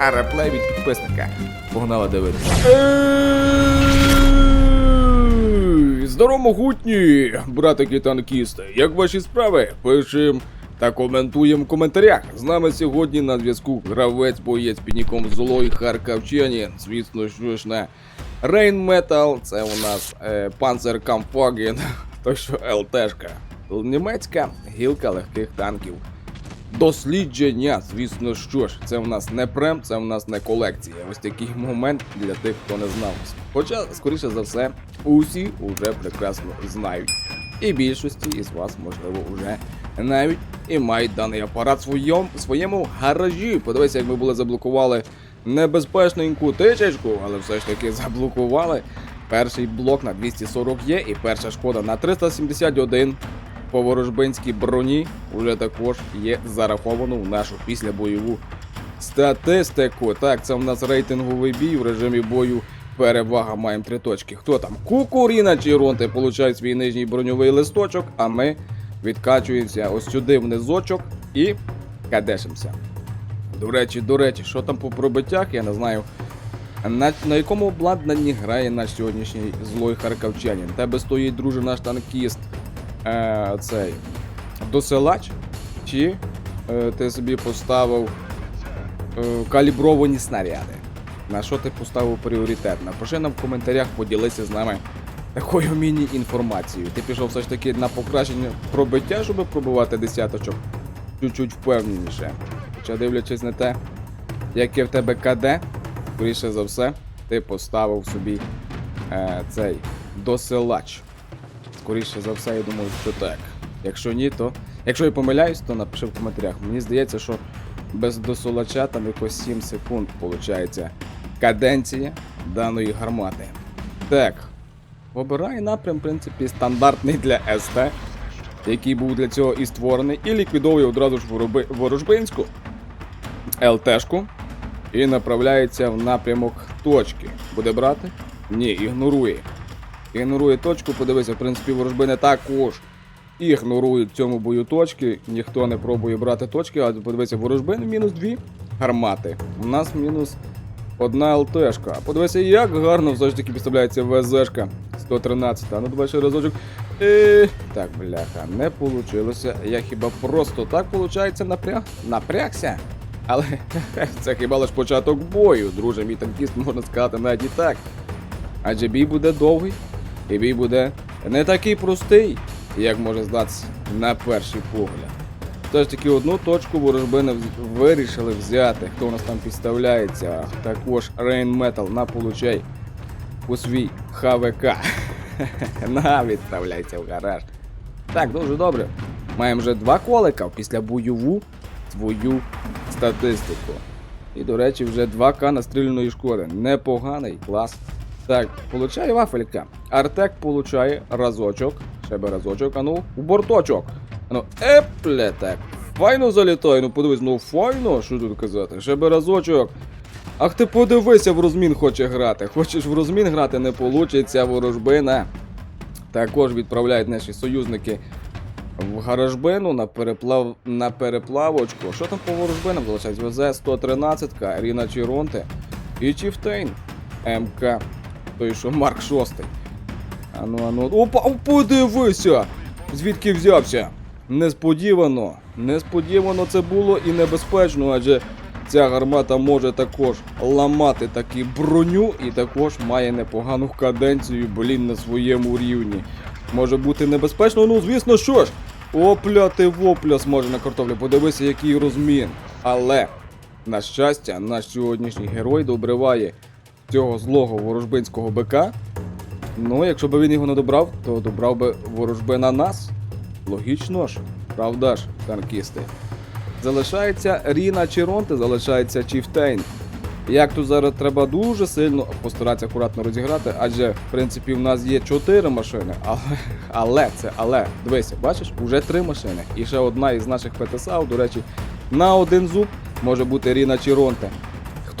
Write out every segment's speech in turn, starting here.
Ха-ха, реплей від підписника. Погнали дивитися. Здорово, могутні, братики танкісти. Як ваші справи? Пишем та коментуємо в коментарях. З нами сьогодні на зв'язку гравець боєць під ніком Злой Харківчанин. Звісно, що ж не Rain Metal, це у нас е, Panzerkampfwagen, то що ЛТшка. Німецька гілка легких танків. Дослідження, звісно, що ж, це в нас не прем, це в нас не колекція. Ось такий момент для тих, хто не знав. Хоча, скоріше за все, усі вже прекрасно знають. І більшості із вас, можливо, вже навіть і мають даний апарат в своєму, своєму гаражі. Подивися, як ми були заблокували небезпечненьку тичечку, але все ж таки заблокували. Перший блок на 240 є, і перша шкода на 371 по ворожбинській броні вже також є зараховано в нашу післябойову статистику. Так, це в нас рейтинговий бій в режимі бою. Перевага маємо три точки. Хто там? Кукуріна чи Ронти получають свій нижній броньовий листочок, а ми відкачуємося ось сюди в низочок і кадешимося. До речі, до речі, що там по пробиттях, я не знаю. На, на якому обладнанні грає наш сьогоднішній злой харківчанин? Тебе стоїть, друже, наш танкіст е, цей досилач, чи е, ти собі поставив е, калібровані снаряди? На що ти поставив пріоритет? Напиши нам в коментарях, поділися з нами такою міні-інформацією. Ти пішов все ж таки на покращення пробиття, щоб пробувати десяточок чуть-чуть впевненіше. Хоча дивлячись на те, яке в тебе КД, скоріше за все, ти поставив собі е, цей досилач. Скоріше за все, я думаю, що так. Якщо ні, то. Якщо я помиляюсь, то напиши в коментарях. Мені здається, що без досилача там якось 7 секунд виходить каденція даної гармати. Так. Обирай напрям, в принципі, стандартний для СТ, який був для цього і створений, і ліквідовує одразу ж ворожбинську ЛТшку і направляється в напрямок точки. Буде брати? Ні, ігнорує. Ігнорує точку, подивися, в принципі, ворожбини також ігнорують в цьому бою точки. Ніхто не пробує брати точки, а подивися, ворожбин мінус дві гармати. У нас мінус одна ЛТшка. Подивися, як гарно все ж таки підставляється ВЗшка 113. А ну давай ще разочок. Е, так, бляха, не вийшло. Я хіба просто так виходить напряг? Напрягся? Але це хіба лиш початок бою, друже, мій танкіст можна сказати навіть і так. Адже бій буде довгий, і бій буде не такий простий, як може здатися на перший погляд. Все ж таки одну точку ворожбини вирішили взяти. Хто у нас там підставляється? Також Rain Metal на получай у свій ХВК. на відправляйся в гараж. Так, дуже добре. Маємо вже два колика після бойову свою статистику. І, до речі, вже 2К настріляної шкоди. Непоганий клас. Так, получає вафелька. Артек получає разочок. Ще би разочок, а ну, у борточок. А ну, епле так. Файно залітає, ну подивись, ну файно, що тут казати, ще би разочок. Ах ти подивися, в розмін хоче грати. Хочеш в розмін грати, не получиться ворожбина. Також відправляють наші союзники в гаражбину на переплав на переплавочку. Що там по ворожбинам залишається? ВЗ 113, Ріна Чіронте і Чіфтейн МК. Той, що Марк 6. Ану, ану. Опа, подивися! Звідки взявся? Несподівано. Несподівано це було і небезпечно, адже ця гармата може також ламати таки броню і також має непогану каденцію, блін, на своєму рівні. Може бути небезпечно, ну звісно що ж. Опля ти вопля смажена картопля, подивися, який розмін. Але, на щастя, наш сьогоднішній герой добриває цього злого ворожбинського бика. Ну, якщо б він його не добрав, то добрав би ворожби на нас. Логічно ж, правда ж, танкісти. Залишається Ріна Чіронте, залишається Чіфтейн. Як тут зараз треба дуже сильно постаратися акуратно розіграти, адже в принципі в нас є 4 машини, але, але це але. Дивися, бачиш, уже 3 машини. І ще одна із наших ПТСА, до речі, на один зуб може бути Ріна Чіронте.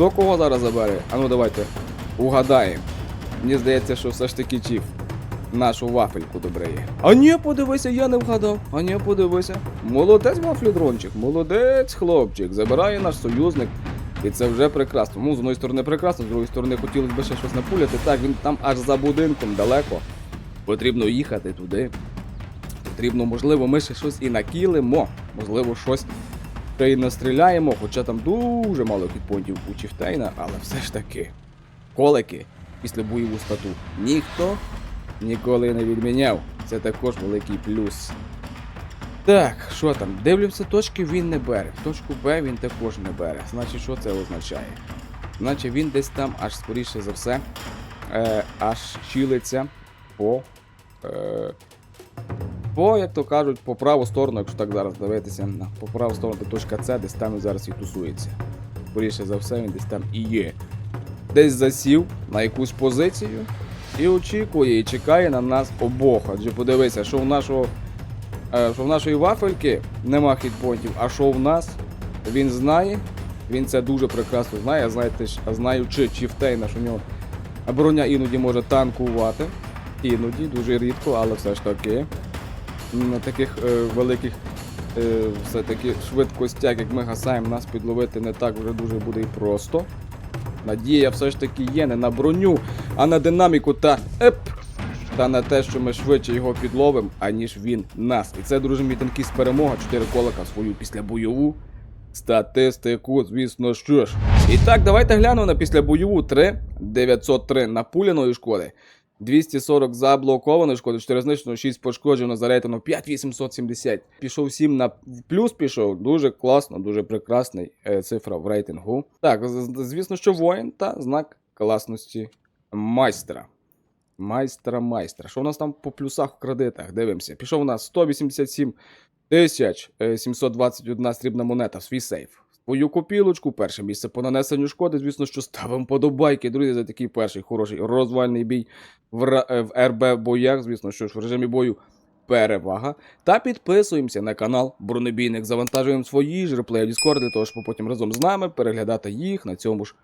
Хто кого зараз забере? А ну давайте угадаємо. Мені здається, що все ж таки Чіф нашу вафельку добреє. А ні, подивися, я не вгадав. А ні, подивися. Молодець вафлідрончик, молодець хлопчик. Забирає наш союзник І це вже прекрасно. Ну, з одної сторони прекрасно, з другої сторони хотілося б ще щось напуляти. Так, він там аж за будинком далеко. Потрібно їхати туди. Потрібно, можливо, ми ще щось і накілимо. Можливо, щось ще й настріляємо, хоча там дуже мало хітпонтів у Чіфтейна, але все ж таки. Колики після бойову стату ніхто ніколи не відміняв. Це також великий плюс. Так, що там? Дивлюся, точки він не бере. Точку Б він також не бере. Значить, що це означає? Значить він десь там аж скоріше за все е, аж чилиться по. Е, по, як то кажуть, по праву сторону, якщо так зараз дивитися, по праву сторону точка С, десь там він зараз і тусується. Скоріше за все, він десь там і є. Десь засів на якусь позицію і очікує, і чекає на нас обох. Адже подивися, що в нашого. е, Що в нашої вафельки нема хітпонтів, а що в нас, він знає, він це дуже прекрасно знає, знаєте, а знаючи Чіфтейна, що в нього броня іноді може танкувати. Іноді, дуже рідко, але все ж таки. На таких е, великих е, все-таки швидкостях, як ми гасаємо, нас підловити не так вже дуже буде і просто. Надія все ж таки є не на броню, а на динаміку та еп! Та на те, що ми швидше його підловимо, аніж він нас. І це, друже мій танкіст перемога, 4 колика свою післябойову статистику, звісно що ж. І так, давайте глянемо на післябойову 3 903 напуляної шкоди. 240 заблокованої шкоди, 4 знищено, 6 пошкоджено, зарейтано 5870. Пішов 7 на плюс пішов. Дуже класно, дуже прекрасний е, цифра в рейтингу. Так, звісно, що воїн та знак класності майстра. Майстра майстра. Що у нас там по плюсах в кредитах? Дивимося. Пішов у нас 187 тисяч е, 721 срібна монета в свій сейф. Свою копілочку, перше місце по нанесенню шкоди. Звісно, що ставимо подобайки, друзі, за такий перший хороший розвальний бій в, е, в РБ боях. Звісно, що ж в режимі бою перевага. Та підписуємося на канал Бронебійник. Завантажуємо свої ж реплеї в Discord, для того, щоб потім разом з нами переглядати їх на цьому ж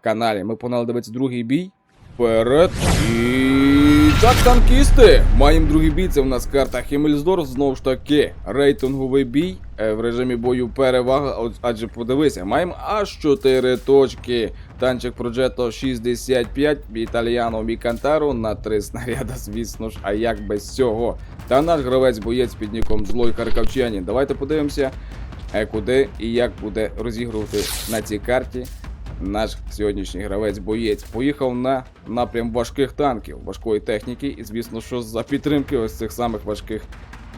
каналі. Ми погнали дивитися другий бій. Вперед. І так, танкісти! Маємо другий бій. Це в нас карта Хімельсдорф. Знову ж таки, рейтинговий бій е, в режимі бою перевага. Адже подивися, маємо аж 4 точки. Танчик Progetto 65, Італіано Мікантаро на 3 снаряда, звісно ж, а як без цього. Та наш гравець боєць під ніком Злой Харківчанин. Давайте подивимося, е, куди і як буде розігрувати на цій карті наш сьогоднішній гравець-боєць поїхав на напрям важких танків, важкої техніки, і звісно, що за підтримки ось цих самих важких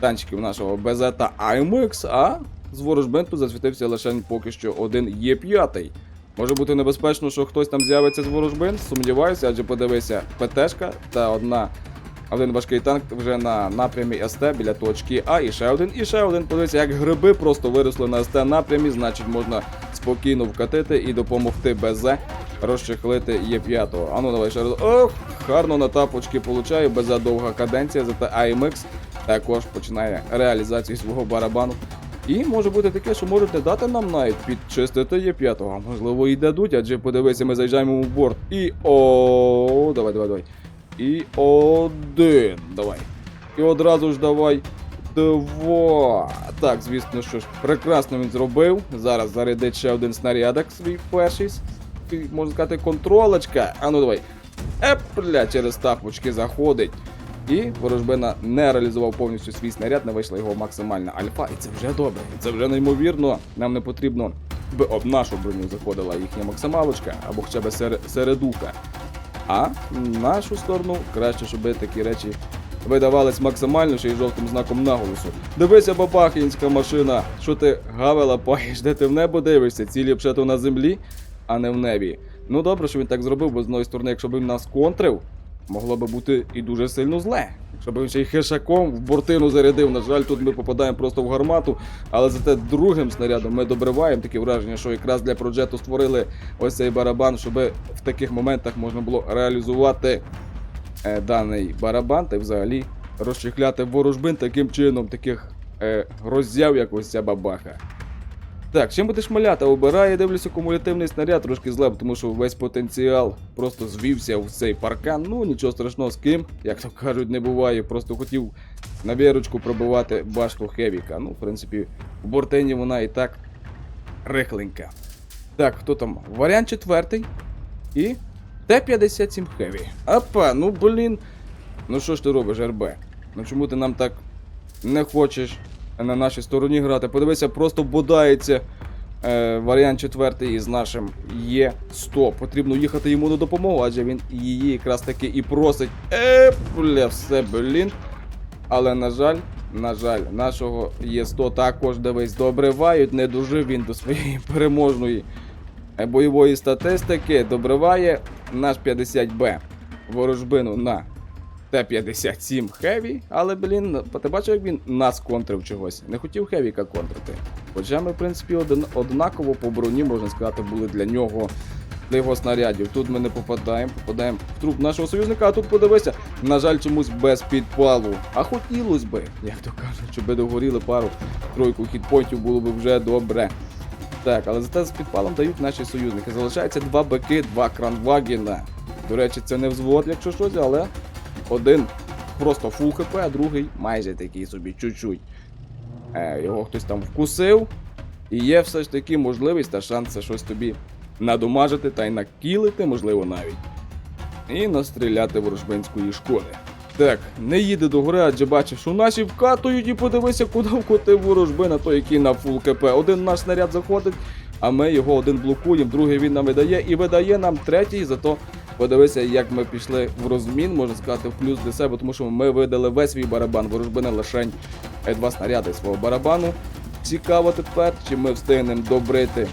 танчиків нашого БЗ та АМХ, а з ворожбенту засвітився лише поки що один Є5. Може бути небезпечно, що хтось там з'явиться з ворожбин, сумніваюся, адже подивися, ПТшка та одна. Один важкий танк вже на напрямі СТ біля точки А, і ще один, і ще один. Подивіться, як гриби просто виросли на СТ напрямі, значить можна спокійно вкатити і допомогти БЗ розчехлити Є5. А ну давай ще раз. Ох, гарно на тапочки получаю, БЗ довга каденція, зате AMX також починає реалізацію свого барабану. І може бути таке, що можуть не дати нам навіть підчистити Є5, а можливо і дадуть, адже подивися, ми заїжджаємо в борт. І о, давай, давай, давай. І один. Давай. І одразу ж давай. Два. Так, звісно, що ж, прекрасно він зробив. Зараз зарядить ще один снарядок свій перший. Можна сказати, контролочка. А ну давай. Епля, через тапочки заходить. І ворожбина не реалізував повністю свій снаряд, не вийшла його максимальна альфа. І це вже добре. І це вже неймовірно. Нам не потрібно, би об нашу броню заходила їхня максималочка або хоча б сер- середуха. А нашу сторону краще, щоб такі речі видавались максимально ще й жовтим знаком наголосу. Дивися, бабахінська машина, що ти гавела паєш, де ти в небо дивишся, цілі б ще то на землі, а не в небі. Ну добре, що він так зробив, бо з одної сторони, якщо б він нас контрив, могло би бути і дуже сильно зле. Якщо б він ще й хешаком в бортину зарядив, на жаль, тут ми попадаємо просто в гармату, але зате другим снарядом ми добриваємо таке враження, що якраз для проджету створили ось цей барабан, щоб в таких моментах можна було реалізувати даний барабан та взагалі розчехляти ворожбин таким чином, таких е, роззяв, як ось ця бабаха. Так, чим будеш маляти? Обирає, дивлюся, кумулятивний снаряд трошки зле, тому що весь потенціал просто звівся в цей паркан. Ну, нічого страшного з ким, як то кажуть, не буває. Просто хотів на вірочку пробивати башту Хевіка. Ну, в принципі, в бортені вона і так рихленька. Так, хто там? Варіант четвертий. І Т-57 Heavy. Апа, ну блін. Ну що ж ти робиш, РБ? Ну чому ти нам так не хочеш на нашій стороні грати? Подивися, просто бодається е, варіант четвертий із нашим є 100. Потрібно їхати йому на допомогу, адже він її якраз таки і просить. Е, бля, все, блін. Але на жаль, на жаль, нашого Є100 також дивись добривають. Не дожив він до своєї переможної е, бойової статистики. Добриває наш 50Б ворожбину на Т-57 Хеві, але, блін, ти бачив, як він нас контрив чогось. Не хотів Хевіка контрити. Хоча ми, в принципі, один, однаково по броні, можна сказати, були для нього. Для його снарядів. Тут ми не попадаємо, попадаємо в труп нашого союзника, а тут подивися, на жаль, чомусь без підпалу. А хотілось би, як то кажуть, щоб догоріли пару тройку хітпоінтів було б вже добре. Так, але зате з підпалом дають наші союзники. Залишається два бики, два кранвагіна. До речі, це не взвод, якщо щось, але один просто фул хп, а другий майже такий собі чуть-чуть. Е, його хтось там вкусив. І є все ж таки можливість та шанс щось тобі надумажити та й накілити, можливо, навіть. І настріляти ворожбинської шкоди. Так, не їде до гори, адже бачив, що наші вкатують і подивися, куди вкотив ворожбина, той, який на фул КП. Один наш снаряд заходить, а ми його один блокуємо, другий він нам видає і видає нам третій, зато подивися, як ми пішли в розмін, можна сказати, в плюс для себе, тому що ми видали весь свій барабан, ворожбина лишень е, два снаряди свого барабану. Цікаво тепер, чи ми встигнемо добрити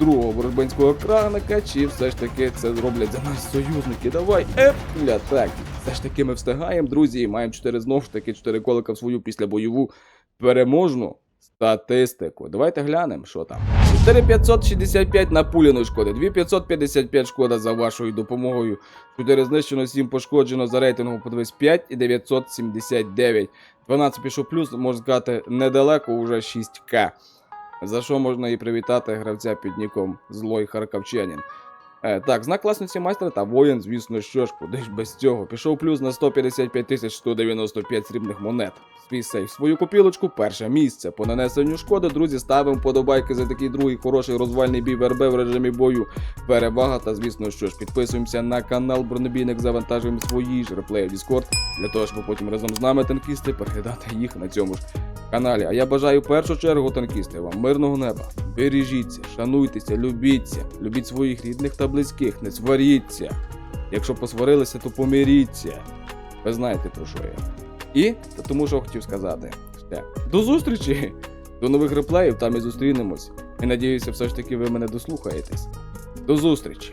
другого ворожбинського краника, чи все ж таки це зроблять за нас союзники. Давай, епля, так. Все ж таки ми встигаємо, друзі, і маємо 4 знову ж таки 4 колика в свою післябойову переможну статистику. Давайте глянемо, що там. 4565 напуляної шкоди, 2555 шкода за вашою допомогою. 4 знищено, 7 пошкоджено за рейтингом подивись 5 і 979. 12 пішов плюс, можна сказати, недалеко, уже 6к. За що можна і привітати гравця під ніком Злой Харківчанин. Е, так, знак класності майстра та воїн, звісно, що ж, куди ж без цього. Пішов плюс на 155 195 срібних монет. Свій сейф, свою копілочку, перше місце. По нанесенню шкоди, друзі, ставимо подобайки за такий другий хороший розвальний бій ВРБ в режимі бою. Перевага та, звісно, що ж, підписуємося на канал Бронебійник, завантажуємо свої ж реплеї в Discord, для того, щоб потім разом з нами танкісти переглядати їх на цьому ж каналі. А я бажаю першу чергу танкісти вам мирного неба. Бережіться, шануйтеся, любіться, любіть своїх рідних та близьких, не сваріться. Якщо посварилися, то помиріться. Ви знаєте про що я. І та тому, що хотів сказати. Ще. До зустрічі! До нових реплеїв, там і зустрінемось. І надіюся, все ж таки ви мене дослухаєтесь. До зустрічі!